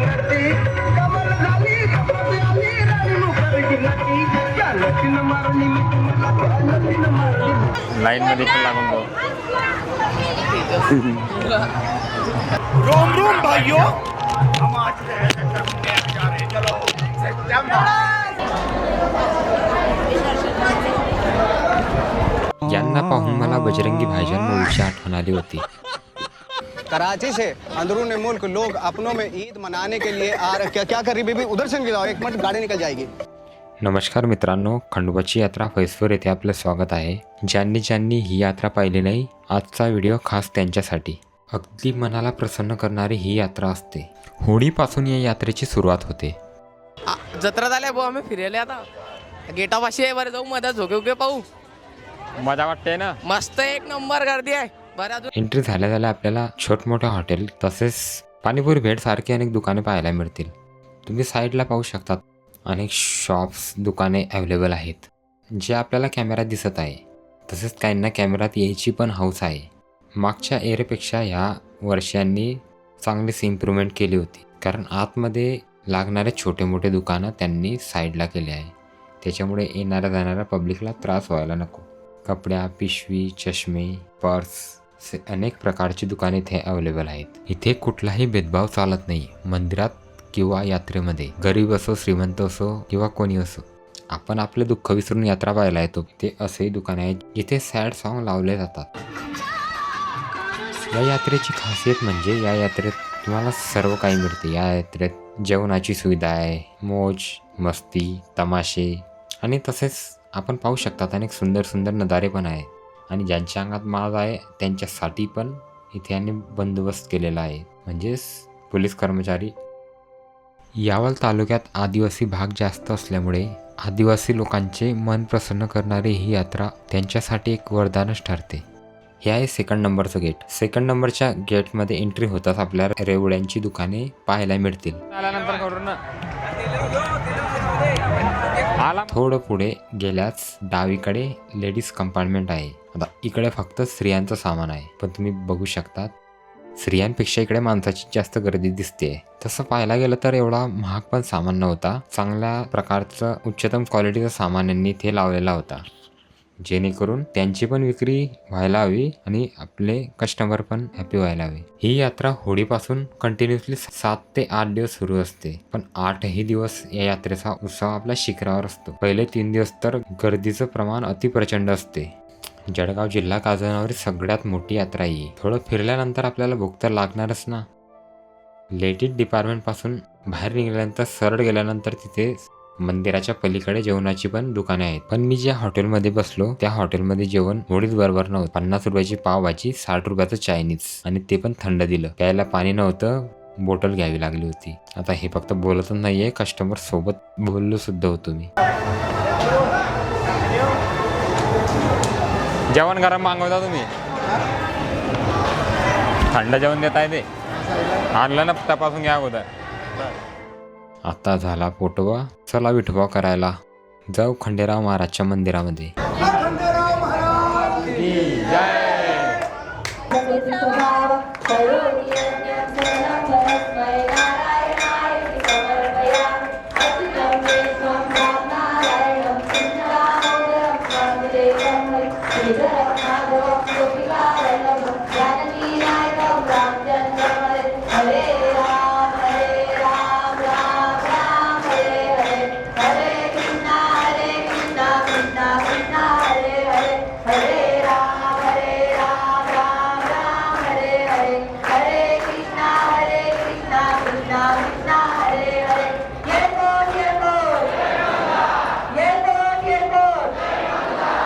नटी कमल झाली कपात आली राणी मुखर्जी नटी त्या नटीनं मारली मी तुम्हाला त्या नटीनं मारली. लाईन मध्ये पण लागून जाऊ. रोम रोम भाइयों हम आज रहे हैं करने जा रहे चलो यांना पाहून मला बजरंगी भाईजान मूवीची आठवण आली होती. कराची से अंदरून मुल्क लोग अपनों में ईद मनाने के लिए आ रहे क्या क्या कर रही बेबी? उधर से निकल एक मिनट गाड़ी निकल जाएगी। नमस्कार मित्रांनो खंडोबाची यात्रा फैसवर येथे आपलं स्वागत आहे. ज्यांनी ज्यांनी ही यात्रा पाहिली नाही आजचा व्हिडिओ खास त्यांच्यासाठी. अगदी मनाला प्रसन्न करणारी ही यात्रा असते. होळीपासून या यात्रेची सुरुवात होते. जत्रा झाल्या भाऊ आम्ही फिरायला आता. गेटापाशी आहे बरं जाऊ मधात झोके उके पाहू. मजा वाटते ना? मस्त एक नंबर गर्दी आहे. एंट्री झाल्या झाल्या आपल्याला छोट मोठं हॉटेल तसेच पाणीपुरी भेट सारखी अनेक दुकाने पाहायला मिळतील. तुम्ही साईडला पाहू शकतात. अनेक शॉप्स दुकाने अवेलेबल आहेत. जे आपल्याला कॅमेऱ्यात दिसत आहे. तसेच काहींना कॅमेऱ्यात यायची पण हौस आहे. मागच्या एरेपेक्षा ह्या वर्षांनी चांगलीच इम्प्रूव्हमेंट केली होती. कारण आतमध्ये लागणारे छोटे मोठे दुकानं त्यांनी साईडला केले आहे. त्याच्यामुळे येणाऱ्या जाणाऱ्या पब्लिकला त्रास व्हायला नको. कपड्या पिशवी चष्मे पर्स अनेक प्रकारची दुकाने इथे अवेलेबल आहेत. इथे कुठलाही भेदभाव चालत नाही. मंदिरात किंवा यात्रेमध्ये. गरीब असो श्रीमंत असो किंवा कोणी असो. आपण आपले दुःख विसरून यात्रा पाहायला येतो. ते असेही दुकान आहेत. जिथे सॅड सॉन्ग लावले जातात. या यात्रेची खासियत म्हणजे या यात्रेत तुम्हाला सर्व काही मिळते. या यात्रेत जेवणाची सुविधा आहे. मोज मस्ती तमाशे आणि तसेच आपण पाहू शकतात अनेक सुंदर सुंदर नजारे पण आहेत. आणि ज्यांच्या अंगात माज आहे त्यांच्यासाठी पण इथे यांनी बंदोबस्त केलेला आहे. म्हणजेच पोलीस कर्मचारी. यावल तालुक्यात आदिवासी भाग जास्त असल्यामुळे आदिवासी लोकांचे मन प्रसन्न करणारी ही यात्रा त्यांच्यासाठी एक वरदानच ठरते. हे आहे सेकंड नंबरचं गेट सेकंड नंबरच्या गेटमध्ये एंट्री होताच आपल्याला रेवड्यांची दुकाने पाहायला मिळतील. थोडं पुढे गेल्यास डावीकडे लेडीज कंपार्टमेंट आहे. आता इकडे फक्त स्त्रियांचं सामान आहे. पण तुम्ही बघू शकतात स्त्रियांपेक्षा इकडे माणसाची जास्त गर्दी दिसते. तसं पाहायला गेलं तर एवढा महाग पण सामान नव्हता. चांगल्या प्रकारचं उच्चतम क्वालिटीचं सामान यांनी इथे लावलेला होता. जेणेकरून त्यांची पण विक्री व्हायला हवी आणि आपले कस्टमर पण हॅपी व्हायला हवे. ही यात्रा होळीपासून कंटिन्युअसली सात ते आठ दिवस सुरू असते. पण आठही दिवस या यात्रेचा उत्सव आपल्या शिखरावर असतो. पहिले तीन दिवस तर गर्दीचं प्रमाण अतिप्रचंड असते. जळगाव जिल्हा काजनावरील सगळ्यात मोठी यात्रा ही. थोडं फिरल्यानंतर आपल्याला भूक तर लागणारच ना. लेटीट डिपार्टमेंटपासून बाहेर निघाल्यानंतर सरळ गेल्यानंतर तिथे मंदिराच्या पलीकडे जेवणाची पण दुकाने आहेत. पण मी ज्या हॉटेलमध्ये बसलो त्या हॉटेलमध्ये जेवण मुळीच बरोबर नव्हतं. पन्नास रुपयाची पावभाजी साठ रुपयाचं चायनीज. आणि ते पण थंड दिलं. प्यायला पाणी नव्हतं बॉटल घ्यावी लागली होती. आता हे फक्त बोलतच नाहीये कस्टमर सोबत बोललो सुद्धा होतो मी. जेवण गरम मागवता तुम्ही? थंड जेवण देताय ते? आणलं ना तपासून घ्या अगोदर. आता झाला पोटवा चला विठोबा करायला. जाऊ खंडेराव महाराजच्या मंदिरामध्ये.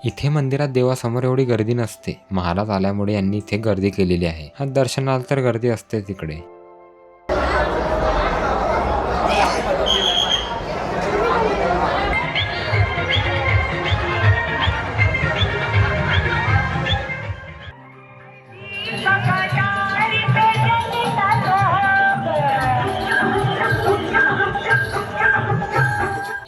इथे मंदिरात देवासमोर एवढी गर्दी नसते. महाराज आल्यामुळे यांनी इथे गर्दी केलेली आहे. हा दर्शनाला तर गर्दी असते तिकडे.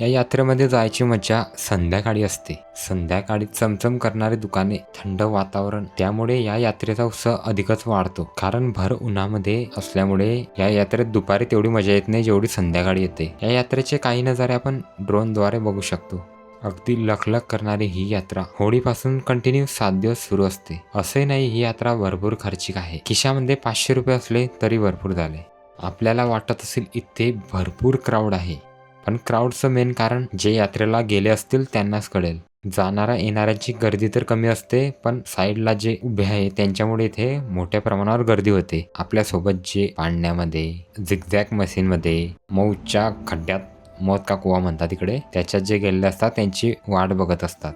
या यात्रेमध्ये जायची मजा संध्याकाळी असते. संध्याकाळी चमचम करणारी दुकाने थंड वातावरण त्यामुळे या यात्रेचा उत्साह अधिकच वाढतो. कारण भर उन्हामध्ये असल्यामुळे या यात्रेत दुपारी तेवढी मजा येत नाही जेवढी संध्याकाळी येते. या यात्रेचे काही नजारे आपण ड्रोनद्वारे बघू शकतो. अगदी लखलख करणारी ही यात्रा होळीपासून कंटिन्यू सात दिवस सुरू असते. असे नाही ही यात्रा भरपूर खर्चिक आहे. खिशामध्ये पाचशे रुपये असले तरी भरपूर झाले. आपल्याला वाटत असेल इथे भरपूर क्राऊड आहे. पण क्राऊडचं मेन कारण जे यात्रेला गेले असतील त्यांनाच कळेल. जाणाऱ्या येणाऱ्यांची गर्दी तर कमी असते पण साईडला जे उभे आहे त्यांच्यामुळे इथे मोठ्या प्रमाणावर गर्दी होते. आपल्यासोबत जे पाळण्यामध्ये झिगझॅक मशीनमध्ये मऊच्या खड्ड्यात मौत का कुवा म्हणतात तिकडे त्याच्यात जे गेलेले असतात त्यांची वाट बघत असतात.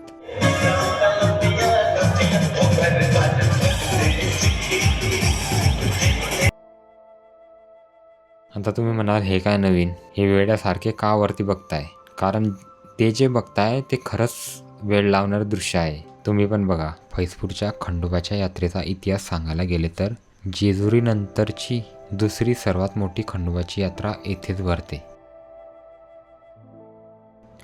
आता तुम्ही म्हणाल हे काय नवीन? हे वेड्यासारखे का वरती बघताय? कारण ते जे बघताय ते खरंच वेळ लावणारं दृश्य आहे. तुम्ही पण बघा फैजपूरच्या खंडोबाच्या यात्रेचा इतिहास सांगायला गेले तर जेजुरीनंतरची दुसरी सर्वात मोठी खंडोबाची यात्रा येथेच भरते.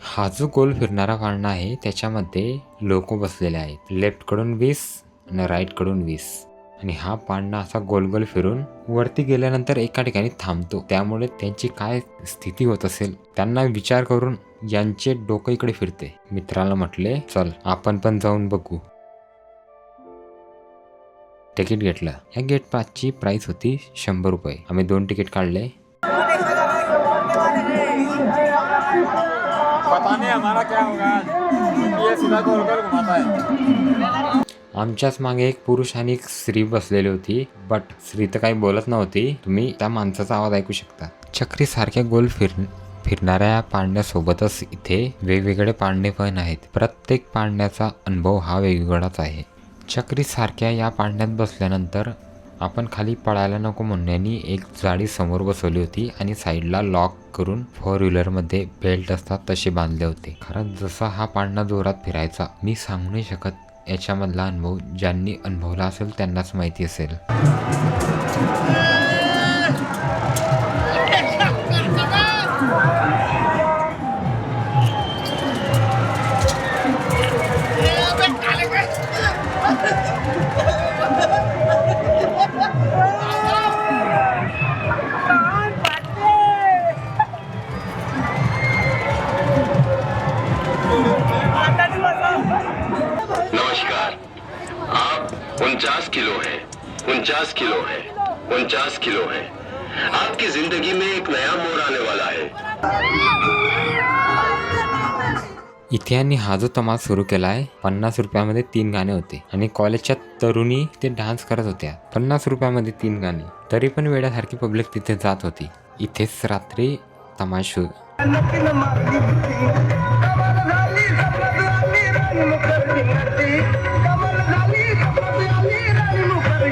हा जो गोल फिरणारा पाळणा आहे त्याच्यामध्ये लोक बसलेले आहेत. लेफ्टकडून वीस आणि राईटकडून वीस. आणि हा पांडा असा गोल गोल फिरून वरती गेल्यानंतर एका ठिकाणी थांबतो. त्यामुळे त्यांची काय स्थिती होत असेल त्यांना विचार करून यांचे डोकं इकडे फिरते. मित्राला म्हटले चल आपण पण जाऊन बघू. तिकीट घेतलं. या गेट पासची प्राइस होती शंभर रुपये. आम्ही दोन तिकीट काढले. पता नहीं हमारा क्या होगा ये सीधा गोल गोल घुमाता है आमच्याच मागे एक पुरुष आणि एक स्त्री बसलेली होती बट स्त्री तर काही बोलत नव्हती. तुम्ही त्या माणसाचा आवाज ऐकू शकता. चक्री सारख्या गोल फिर फिरणाऱ्या पांड्यासोबतच इथे वेगवेगळे पांडे पण आहेत. प्रत्येक पांड्याचा अनुभव हा वेगवेगळाच आहे. चक्री सारख्या या पांड्यात बसल्यानंतर आपण खाली पळायला नको म्हणण्यानी एक जाळी समोर बसवली होती आणि साईडला लॉक करून फोर व्हीलरमध्ये बेल्ट असतात तसे बांधले होते. कारण जसा हा पांडा जोरात फिरायचा मी सांगू नाही शकत. याच्यामधला अनुभव ज्यांनी अनुभवला असेल त्यांनाच माहिती असेल. पचास किलो है उनचास किलो है आपकी जिंदगी में एक नया मोड़ आने वाला है इथे यांनी हा जो तमाल सुरू केला आहे पन्नास रुपयामध्ये तीन गाणे होते आणि कॉलेजच्या तरुणी ते डान्स करत होत्या पन्नास रुपयामध्ये तीन गाणे तरी पण वेड्यासारखी पब्लिक तिथे जात होती इथेच रात्री तमाशू